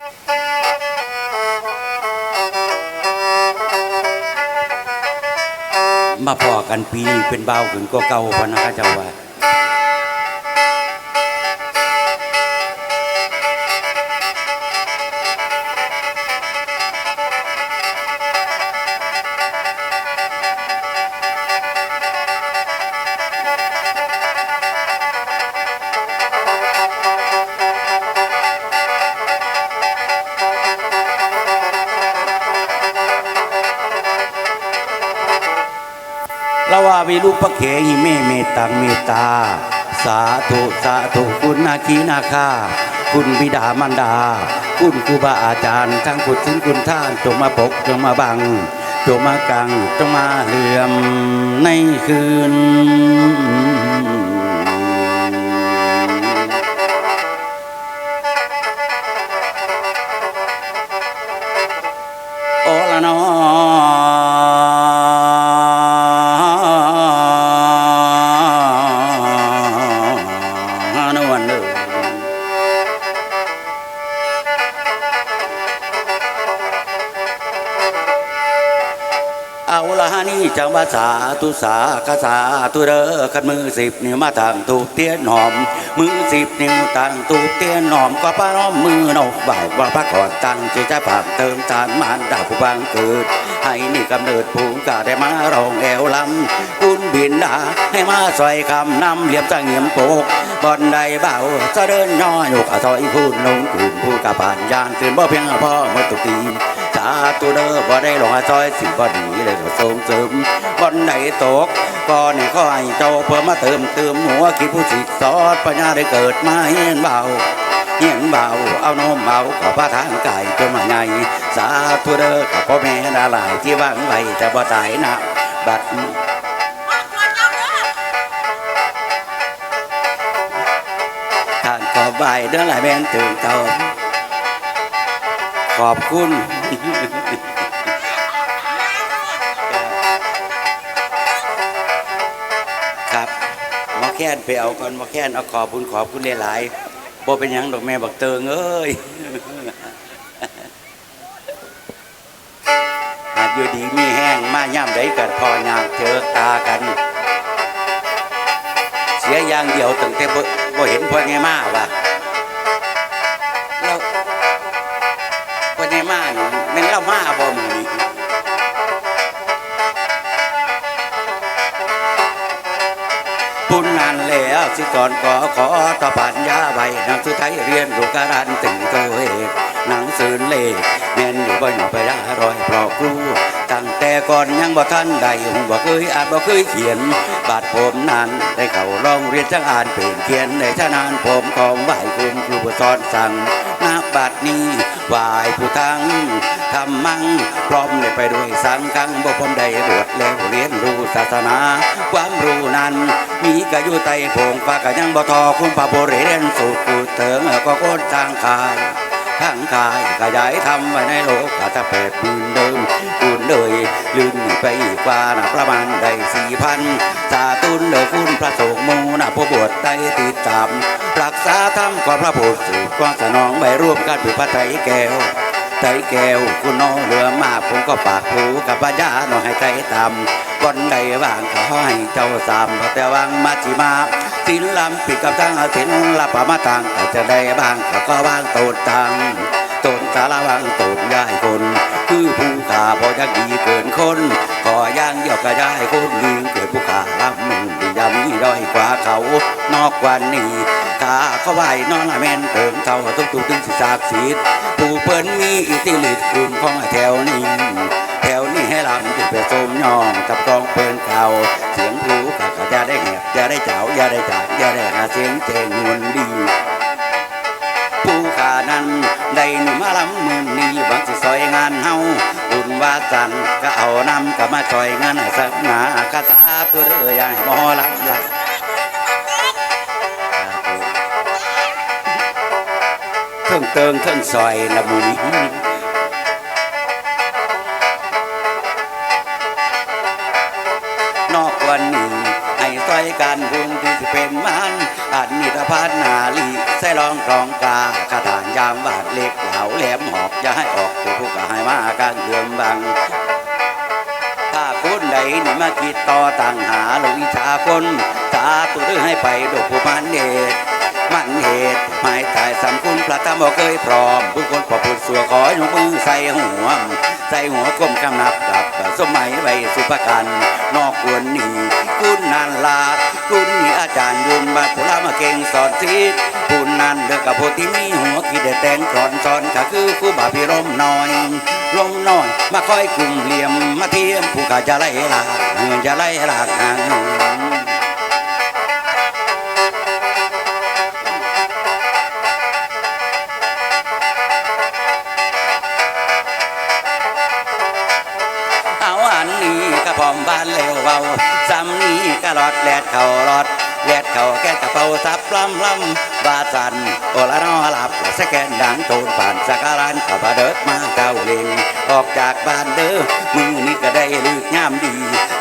มาพอกันปีนี้เป็นเบาขึ้นก็เก่าพะนะคะเจ้าว่า วาวิรูปเขหิเมเมตังเมตตา สาธุสาธุคุณนาคีนาคาคุณบิดามารดา คุณครูบาอาจารย์ ทั้งคุณสินคุณท่านจงมาปกจงมาบังจงมากังจงมาเหลื่อมในคืน ละฮานี่จังว่าสาธุสากสาธุเด้อขันมือสิบนิ้วมาต่างตูเตี้ยนหอม มือสิบนิ้วต่างตูเตี้ยนหอมก็ป้าน้อมมือนกบ่ายว่าพระกอนตั้งใจจะฝากเติมทานมานดาผู้บังเกิด ให้นี่กำเนิดภูมิกาได้มารองแอวลำคุณบินดาให้มาซอยคำนำเหลี่ยมจะเงียมโปกบอนใดเบาจะเดินย่อยกอาซอยคุณลงคุณผู้กับผ่านยานตื่นบ่เพียงพ่อมื่อตุกตี นสาธุเด้อบ่ได้หลงอาซอยสิบ่ดีเลยก็ส่งเสริมบอนใดตกก็นี่ก็ให้เจ้าเพิ่มมาเติมเติมหัวคิดผู้สิสอดปัญญาได้เกิดมาเห็นเบาเหียนเบาเอานมเบาขอพระทางไก่จนมาไงสาธุเด้อขอพ่อแม่นาหลายที่วางไว้แต่บ่ตายนะบัดท่างขอบใบเด้อหลายแม่นถึงเจ้าขอบคุณ ครับหมอแค้นไปเอาก่อนหมอแค้นเอาขอบคุณขอบคุณหลายๆบ่เป็นหยังดอกแม่บักเติงเอ้ยหากอยู่ดีมีแห้งมาย่ำได้กันพอยามเจอตากัน เสียอย่างเดียวตั้งแต่บ่บ่เห็นพ่อไงมาว่ะานแล้วสิก่อนก็ขอต่อปัญญาใบนังสุไทยเรียนรู้การันถึงตัวเองนังสือเล่แน่นอยู่บนไปได้รอยเพราะครูตั้งแต่ก่อนยังบ่ทันใดบ่เคยอ่านบ่เคยเขียน บาดผมนั้นได้เข้าลองเรียนจังอ่านเป็นเขียนในชนานผมของไหวคุณครูสอนสั่ง บัดนี้วายผู้ทั้งทำมั่งพร้อมได้ไปด้วยสังกังบ่ผมได้บวชแล้วเรียนรู้ศาสนา ความรู้นั้น มีกะอยู่ใต้โพงปากะยังบ่ทอคุณพระโบเรนสุดเถิงก็โคตรทางคาย ทั้งกายขยายทำไว้ในโลกอาจจะแปดหมื่นเดิมคุณเลยลืมไปอีกว่านะประมาณได้สี่พันสาตุนเดือคุณพระสงฆ์มูนะผู้บวชได้ติดตามรักษาธรรมก่อนพระพุทธสืบกว้างสนองไปร่วมกันผือพระไตรแก้วไตรแก้วคุณน้องเรือมากผมก็ปากผูกับพญาหน้องให้ใจตามวันใดว่างก็ให้เจ้าสามพระแต่วังมาจิมา ศิลลำปิดกับทั้งศิลละปะมาตังอาจจะได้บ้างก็ก็บ้างโตดตังโตดสารวังโตดย้ายคน คือผู้ขาพอยักดีเกินคนขอย่างเดียวก็ย้ายคนลิงเกิดผู้ขาลำมึงยามีด้อยกว่าเขานอกกวันนี้ขาเขาไหวนอนแม่นเติมเท่าทุกตุกถึงสิสากสิทธิ์ผู้เปิ้นมีอิทธิฤทธิ์คุณของแถวนี้แถวนี้ให้ลำจุดเปสมยองกับกองเปิ้นเก่าากได้แหบอย่าได้เจ้าอย่าได้จ่าอย่าได้หาเสียงเจงนวลดีผู้ขานั้นได้หนุ่มมาลำมือนี้หวังสิซอยงานเฮาบุญวาสันก็เอานำก็มาช่วยงานสักหนาคาสาตัวเด้ออย่าให้หมอลำไหลเทิงเติงเทิงซอยละมือนี้ กวันนี้ให้ต่อยกันบุญที่สิเป็นมันอาานนิตพานนาลีใส่รองกรองกาคาถานยามบาดเล็กเหลาแหลมหอกย่าให้ออกตัวผู้ก็ให้มากางเดือมบังถ้าคนใดนี่มาคิดต่อต่างหาหรือวิชาคนสาตุหรือให้ไปดกผู้มันเดชมันเหตุหมายตายสำคุณพระธรรมเคยพร้อมผู้คนพอพูดสัวขอยกมือใส่หัว ใส่หัวก้มกำนับกับสมัยใบสุภกันนอกควรหนีคุณนันลาคุณนี่อาจารย์ยุนบาปุรามาเก่งสอนทิศคุณนันเด็กกับผู้ที่มีหัวคิดได้แต่งกรอนสอนก็คือครูบาพิรมน้อยลมน้อยมาคอยกลุ่มเหลี่ยมมาเทียมผู้กาจะไล่ลากเงินจะไล่ลากหาง พร้อมบ้านเร็วเบาซ้ำนี้ก็รอดแลดเข่ารอดแลดเข่าแก้กระเป๋าซับล้ำล้ำบาสันโอละนอหลับ สแกนดังโทนผ่านสักการันขับเดิดมาเก้าเลงออกจากบ้านเด้อมือนี้ก็ได้ลึกงามดี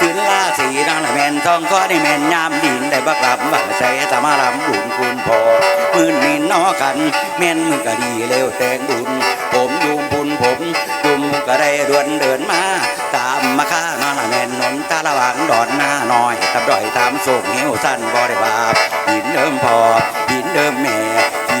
ตื่นล่าสีนางแมนทองก็ได้แมนยามดินได้บักลับบักใส่ตามาลำบุญคุณพอมือนี้นอกันแม่นมือก็ดีเร็วแต่งบุญผมยุมบุญผมยุมก็ได้ดวนเดินมาตามมาข้านอนละแม่นนนตาละวังดอนหน้าน้อยกับดอยตามโศกเหี่ยวสั้นบ่ได้บาปหินเดิมพอหินเดิมแม่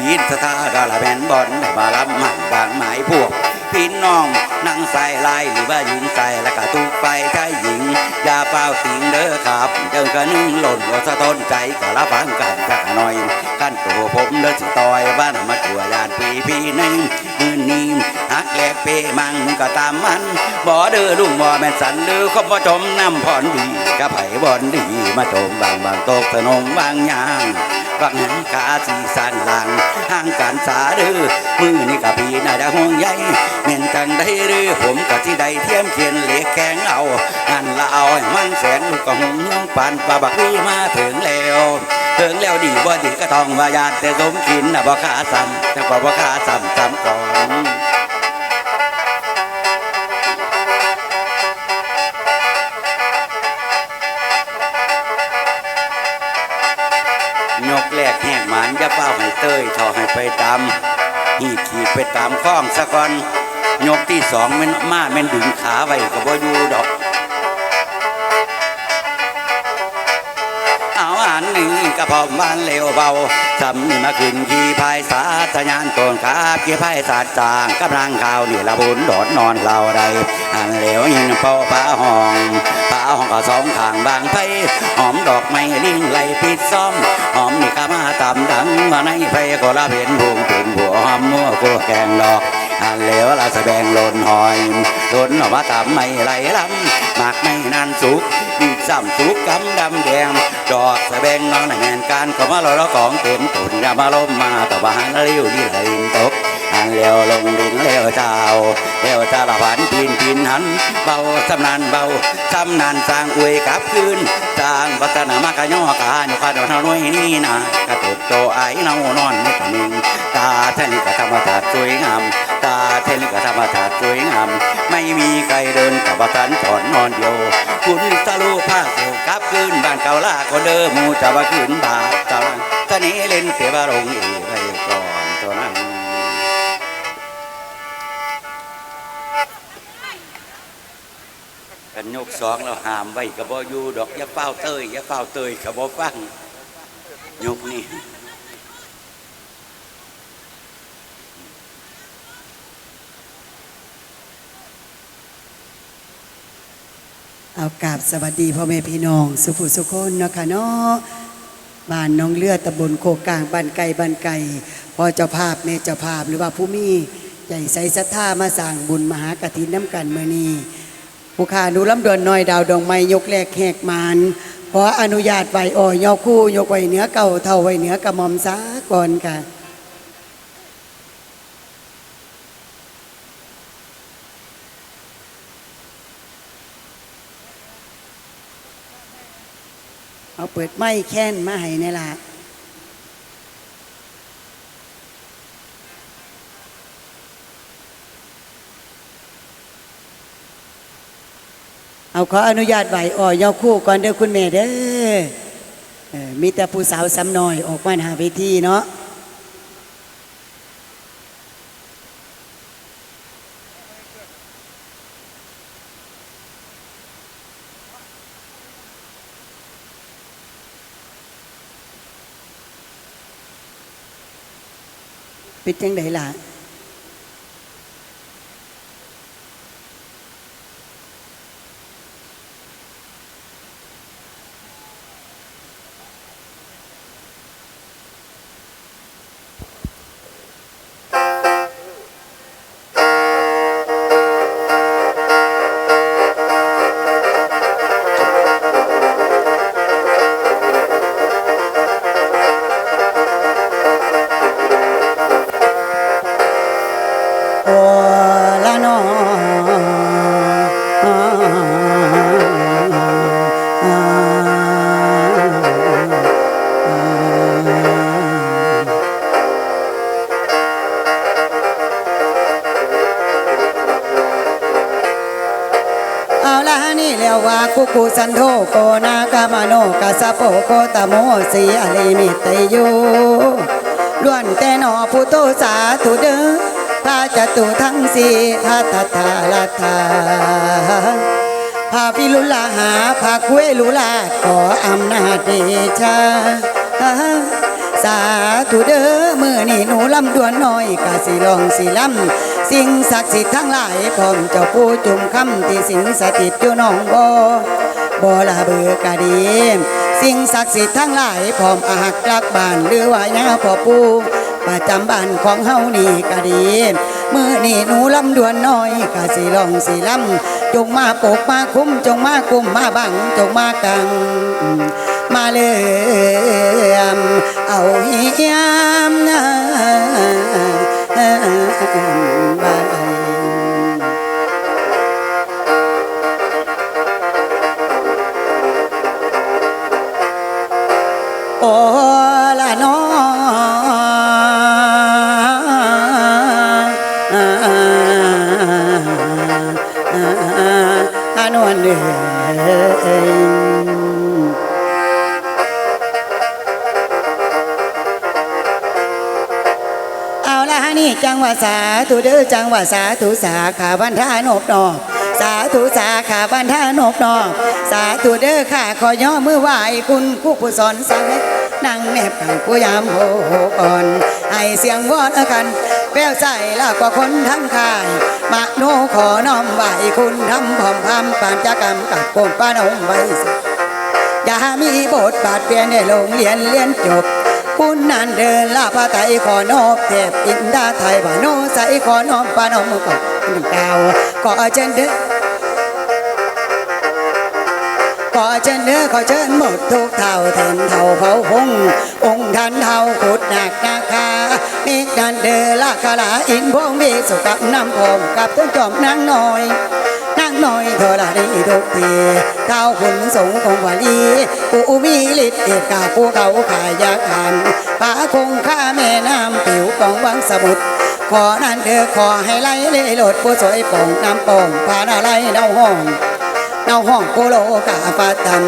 หินสถาดาละแม่นบอนได้มารับมันบางหมายพวกพี่น้องนั่งใส่ลายหรือว่าหญิงใส่แล้วก็ตุกไปใช้หญิงอย่าเฝ้าติงเด้อครับเดินกันนึ่งหล่นก็สะท้นใจก็รับฟังกันจักหน่อยขั้นตัวผมเดินสิต่อยบ้านมาตัวญาติพี่พี่หนึ่งมือนี้ฮักแลกเปมังก็ตามมันบ่เด้อลุงบ่แม่นสันเด้อเขาบ่จมน้ำพรดีกะไผ่บอนดีมาจมบางบางตกสนมบางยาง บักหังกาสีสันหลังห่างกันสาเดือมือนี่กับพี่น่าจะห่วงใยเม่นจังได้หรือผมกับที่ใดเทียมเขียนเหล็กแข็งเอาอันละเอาให้มันแสนลูกก็หงปานปลาบักพี่มาถึงแล้วถึงแล้วดีบ่ดีก็ต้องวายานแต่สมกินน่ะบ่ขาซ้ำแต่กว่าบ่ขาซ้ำซ้ำก่อน เป้าให้เต้ยทอให้ไปตามหีขีดไปตามข้องสะก่อนยกที่สองแมันมาแมันดึงขาไว้ก็บ่อยู่ดอก เอาอันหนี้ก็พอบ้านเร็วเบาสำนี่มาขึ้นขี่พายสาทะยานโกนขาขี่พายสาจางกำลังข่าวนี่ละบุญโดดนอนเราใดอันเลวยิงเป้าป้าห้องาห้องก็สองข้างบางไฟหอมดอกไม้ลิงไหลปิดซ่อมหอมนี่ก็มาตำดังมาในไฟก็ละเป็นพุงเป็นหัวหอมมั่วกัวแกงดอกอันเหลวละแสดงหล่นหอยหล่นออกมาตามไม่ไหลลำหมากไม่นานสุกดีดซ้ำสุกกำดำแดงดอกแสดงน้องในงานการก็มาลอยละของเต็มตุนยามาล้มมาตะวันเลี้ยวนี่ไหลตก อันเลี้ยวลงดินเลี้ยวเจ้าเลี้ยวจ้าละพันปีนปีนหัน เบาสำนานเบาสำนานสร้างอวยกับคืนสร้างพัฒนามากะย่อกาโยกาโดนน้อยนี่นะกระตุกโตไอเนานอนไม่กันงตาแท่นก็ธรรมชาติสวยงามตาเทนิกธรรมชาติสวยงามไม่มีใครเดินกับประทันถอนนอนเดียวคุณตะลุผ้าเกี่ยวกับคืนบ้านเก่าลาก็เดิมมูจะว่าคืนบาทตะวันตะนี้เล่นเสียบารงอีไรก่อนตัวนั้น กันยกสองเราหามไว้กับบ่อยู่ดอกอย่าเฝ้าเตยอย่าเฝ้าเตยกับบ่ฟังยกนี่เอากราบสวัสดีพ่อแม่พี่น้อง สุภุสุคนเนาะค่ะเนาะบ้านน้องเลือดตำบลโคกลางบ้านไก่บ้านไก่พ่อเจ้าภาพแม่เจ้าภาพหรือว่าผู้มีใหญ่ใส่ศรัทธามาสั่งบุญมหากฐินน้ำกันเมื่อนี้ ผู้ขาหนูลำดวนน้อยดาวดองไม้ยกแรกแหกมานขออนุญาตไหวอ่อยอคู่ยกไว้เหนือเก่าเท่าไว้เหนือกระหม่อมสาก่อนค่ะเอาเปิดไม้แค้นมาให้นี่ล่ะ เอาขออนุญาตไหวอ่อยอคู่ก่อนเด้อคุณแม่เด้อมีแต่ผู้สาวซ้ำน้อยออกมาหน้าเวทีเนาะเป็นจังไดล่ะ เรียกว่ากุกุสันโธโกนากามโนกัสโปโกตโมสีอลิมิตโยล้วนแต่นอผู้โตสาธุเดอพระจตุทั้งสี่ทัตถาลัทธาพาพิลุลาหาพาคุยลุลาขออำนาจเดชาสาธุเด้อมือนี่หนูลำดวนน้อยกะสิลองสิลำ สิ่งศักดิ์สิทธิ์ทั้งหลายพร้อมเจ้าผู้จุ่มคำที่สิงสถิตอยู่น้องบ่บ่ละเบือกะดีสิ่งศักดิ์สิทธิ์ทั้งหลายพร้อมอาหักลักบ้านหรือว่าญาพ่อปู่ประจำบ้านของเฮานี่กะดีมือนี่หนูลำดวนน้อยกะสิลองสิลำจงมาปกมาคุ้มจงมากุมมาบังจงมากัง มาเลื่อมเอาเฮียมนะานี่จังหวะสาธุเด้อจังหวะสาธุสาขาบันทานบนอกสาธุสาขาบันทานบนอกสาธุเด้อข้าขอย่อมือไหว้คุณผู้ผู้สอนสังนั่งแนบขังผู้ยามโหอ่อนให้เสียงวอนกันแป้วใจแล้วก็คนทั้งคายมาโนขอน้อมไหว้คุณทำพร้อมพำปานจักรรมกับโกนป้านองไว้อย่ามีบทบาทเปลี่ยนในโรงเรียนเรียนจบ นันเดินลาพระไตขอนอบเทพอินดาไทยบาโนใสขอนอบปานอมก่อนเก่าขอเชิญเด้อขอเชิญเด้อขอเชิญหมดทุกเท่าแทนเท่าเผาพงองค์ท่านเท่าขุดหนักนาคาเมฆนันเดินลาคาลาอินพงมีสุกับน้ำพงกับต้นจอมนางน้อย น้อยเธอละได้ทุกทีเท้าขุนสงฆ์ของวาลีปูมีฤทธิ์เอกาภูเขาขายาขันปาคงข้าแม่น้ำผิวของวังสมุทรขอนั่นเด้อขอให้ไล่เล่หลดผู้สวยป่องน้ำป่องพาอะไรเดาห้องเนาห้องโกโลกาปาตัน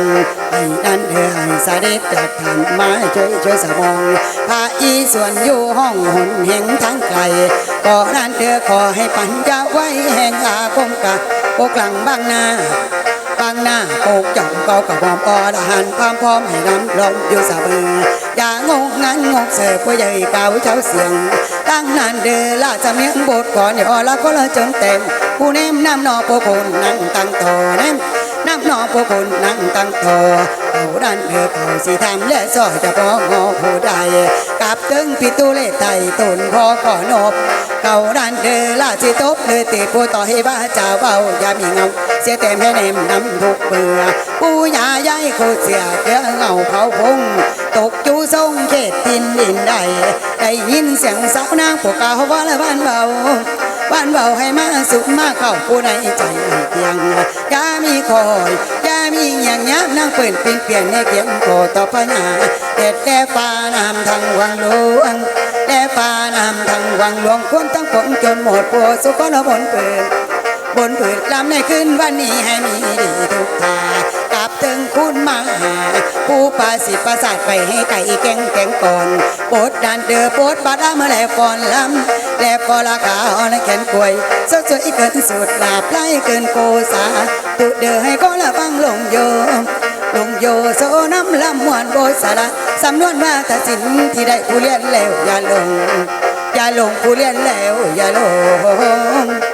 ไอ้นั่นเดือให้สาเด็จจากทำมาช่วยช่วยสมองพาอีส่วนอยู่ห้องหนเห็นทั้งไกลก็นั่นเดือขอให้ปัญญาไว้แห่งอาคมกะ โอกลังบางนาบางนาโอกจ่องเกากับวอมอดหันความพร้อมให้น้ำลมอยู่สะบืออย่างงงั้นงกเสือผู้ใหญ่เก่าเช้าเสียงตั้งนานเดือละจะเมียงบทก่อนอย่าละก็ละจนเต็มผู้เนมน้ำนอโปกคนนั่งตั้งต่อเนม น้ำนอผู้คนนั่งตั้งโตเขาดันเธอเขาสิทำและซอยจะพองอผู้ใดกับตึงปิตุเลไตตุนพอขอนบเขาดันเธอลาสิตบเลยติดผู้ต่อให้บ้าเจ้าเบาอย่ามีเงาเสียเต็มให้เนมน้ำทุกเบื่อผู้ยาย้ายโคเสียเกลือเงาเผาพงตกจูทรงเขตดินดินใดได้ยินเสียงสาวนางพวกเก่าว่าละบ้านเบาบ้านเบาให้มาสุขมาเข้าผู้ในใจ เพียงยามีคอยยามีอย่างยับนั่งเปิ่นเป็นเปลี่ยนในเกียงโคต่อปัญหาเด็ดแด่ฟ้านำทางวังหลวงแด่ฟ้านำทางวังหลวงควรตั้งผมจนหมดปวดสุขนบนเปิดบบนปืนลำในขึ้นวันนี้ให้มีดีทุกทา คุณมาหา ผู้ประสิทธิ์ประสาทไปให้ไก่แกงแกงก่อนโปดดันเดือโปดบาดาเมื่อแลก่อนลำแลพอราคาอ่อนแขนกลวยสดสวยเกินสุดลาบไล่เกินโกสาตุเดือให้ก็ละฟังลงโยลงโยโซน้ำลำมวนโบสาระสำนวนมาตัดสินที่ได้ผู้เรียนแล้วอย่าลงอย่าลงผู้เรียนแล้วอย่าลง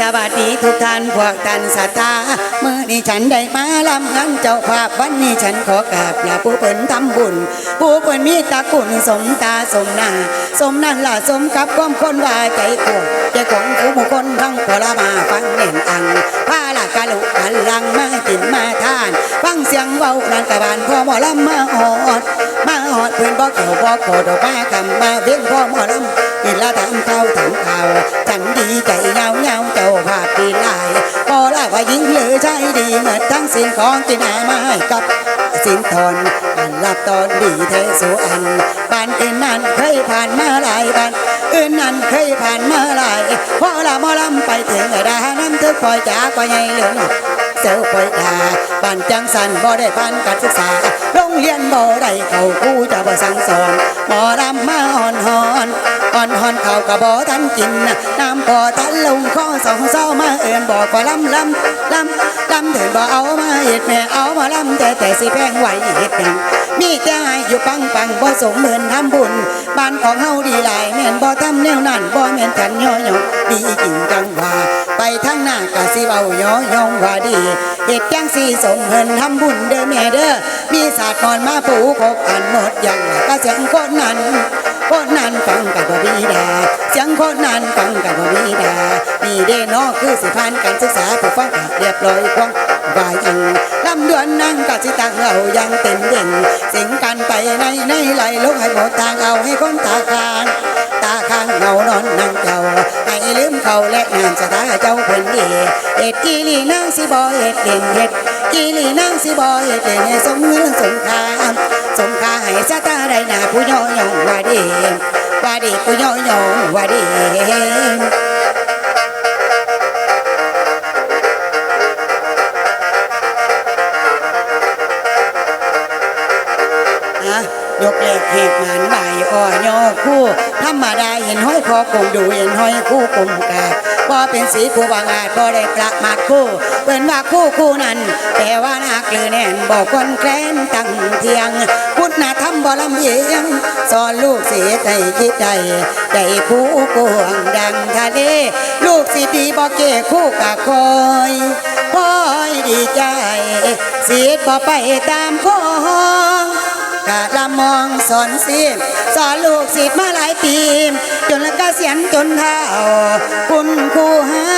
สวัสดีทุกท่านพวกท่านศรัทธาเมื่อนี้ฉันได้มาลำงานเจ้าภาพวันนี้ฉันขอกราบลาผู้เปิ่นทำบุญ ผู้เปิ่นมีตากุณสมตาสมนาสมนั่นล่ะสมกับความคนว่าใจกวงใจของผู้บุคคลทั้งพลมาฟังเน่นอังพาละกะลุกันลังมากินมาทาน ฟังเสียงเว้านันกะบานพ่อหมอลำมาหอดมา หอดเพื่อนบอกเกี่ยวบอกโกดอกมาคำมาเวียนพ่อหมอลำกินละทำเข้าทำข้าวฉันดีใจเงาเงาเจ้าภาพดีหลายพอละว่ายิงหรือใจดีเหมือนทั้งสิ่งของกินอามาให้กับสิ่งทอนอันรับตอนดีเทสุอันบ้านอื่นนั้นเคยผ่านมาหลายบ้านอื่นนั้นเคยผ่านมาหลายพอละหมอลำไปถึงดาน้ำทึกคอยจากว่าไงเหลือ เซลปอยตาบ้านจังสันบ่ได้บ้านการศึกษาโรงเรียนบ่ได้เขาคู่จะบ่สั่งสอน หมอรำมาอ่อนหอนอ่อนหอนเขาก็บ่ทันกินนะน้ำพอทันลงคอสองเศร้ามาเอินบอกว่าลำลำลำลำถึงบ่เอามาเฮ็ดแม่เอามาลำแต่แต่สิแพงไหวเฮ็ดยังมีแต่ให้อยู่ปังปังบ่สมเหมือนทำบุญบ้านของเฮาดีหลายแม่นบ่ทำแนวนั้นบ่แม่นฉันย่อยๆดีจริงจังว่าไปทางหน้ากะสิเว้าย่อยงว่าดี เฮ็ดจังสิสมเพิ่นทำบุญเด้อแม่เด้อมีศาสตร์นอนมาปูครบอันหมดอย่างละก็เสียงคนนั้นคนนั้นฟังกับบ่มีดาเสียงคนนั้นฟังกับบ่มีดานี่เด้นาะคือสิผ่านการศึกษาผู้ฟังก็เรียบร้อยกว่างวายังลำดวนนั่งก็สิตังเอายังเต็มเด่นสิงกันไปในในไหลลงให้หมดทางเอาให้คนตาคาง ตาข้างเงานอนนั่งเจ้าให้ลืมเขาและงานสตาเจ้าคนดีเอ็ดกีลีนางสิบอเอ็ดเด่นเฮ็ดกีลีนางสิบอเอ็ดเด่นสมเงินสมคาสมคาให้สตาได้หน้าผู้ย่อยองว่าดีว่าดีผู้ย่อยองว่าดีาเห็นห้อคงดูเห็นห้อยคู่กลมกาบ่เป็นสีคู่บางอาจบ่ได้ประมาทคู่เปิ้นว่าคู่คู่นั้นแต่ว่านักลือแน่นบ่คนแคลนตั้งเทียงคุณธธรรมบ่ลำเอียงสอนลูกเสียใจคิดใจใจคู่กวงดังทะเลลูกสิดีบ่เกคู่กะคอยคอยดีใจเสียดบ่ไปตามคอง กะละมองสอนสิสอนลูกศิษย์มาหลายปี จนละกเสียนจนเท่า คุณครูหา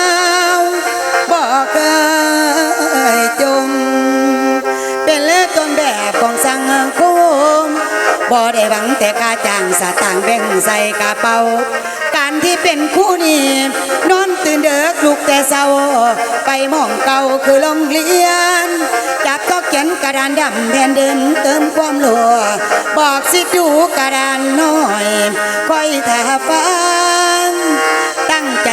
วบอกเคยจม เป็นเลือต้นแบบของสังคมบ่ได้หวังแต่กาจ้างสตางค์แบ่งใส่กระเป๋า ที่เป็นคู่นี้นอนตื่นเด็กลุกแต่เศร้า ไปมองเก่าคือโรงเรียน จับก็เขียนกระดานดำแทนเดินเติมความหลัวบอกสิดูกระดานน้อยคอยถ้าฟังตั้งใจ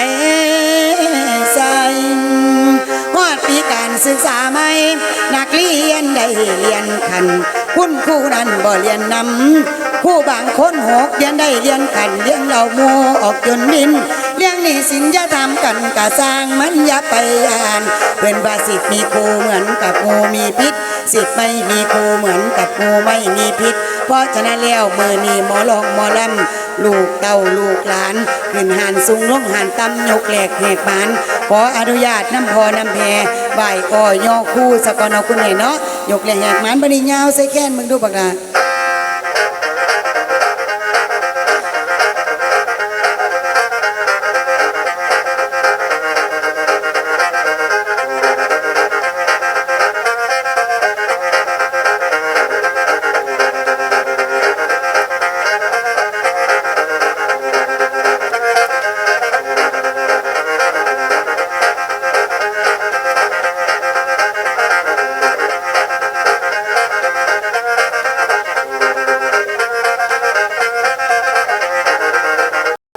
ใส่ฮอดปีการศึกษาไหมนักเรียนได้เรียนขันคุณครูนั้นบ่เรียนนำ ครูบางคนหกเรียนได้เรียนขันเลี้ยงเราโมออกจนดินเลี้ยงนี่สินจะทำกันกะสร้างมันยาไปอ่านเป็นบาสิทธิ์มีครูเหมือนกับงูมีพิษสิทธิ์ไม่มีครูเหมือนกับงูไม่มีพิษ เพราะฉะนั้นแล้วมือนีหมอลองหมอลำลูกเต้าลูกหลานขึ้นหันสูงลงหันต่ำยกแหลกแหกบานขออนุญาตน้ำพอน้ำแพรบ่ายก่อยอคู่สกอนเอาคุณเห็นเนาะยกแหลกแหกบานบริยาวใส่แค้นมึงดูปากกา